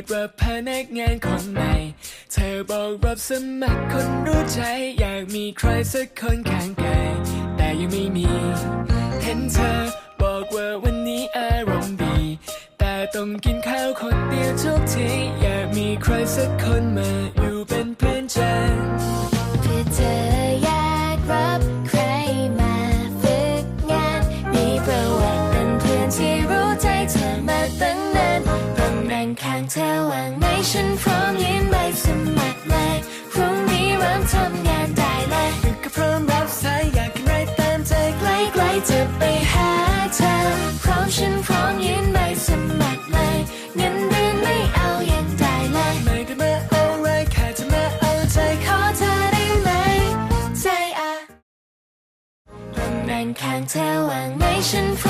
ดว่าพนักงานคนใหม่เธอบอกรับสมัครคนรู้ใจ อยากมีใครสักคนข้างกาย แต่ยังไม่มี เห็นเธอบอกว่าวันนี้อารมณ์ดี แต่ต้องกินข้าวคนเดียวทุกที อยากมีใครสักคนมาอยู่เป็นเพื่อนใจเพื่อเธออยากรับใครมาฝึกงาน มีประวัติเป็นเพื่อนที่รู้ ว่างไหมฉันพร้อมยื่นใบสมัครเลยพรุ่งนี้เริ่มทำงานได้เลยก็พร้อมรับสายอยากกินอะไรตามใจใกล้ๆจะไปหาเธอพร้อมฉันพร้อมยื่นใบสมัครเลยเงินเดือนไม่เอายังได้เลยไม่ได้มาเอาอะไรแค่จะมาเอาใจขอเธอได้ไหมใจอะตำแหน่งข้างเธอว่างไหมฉันพร้อม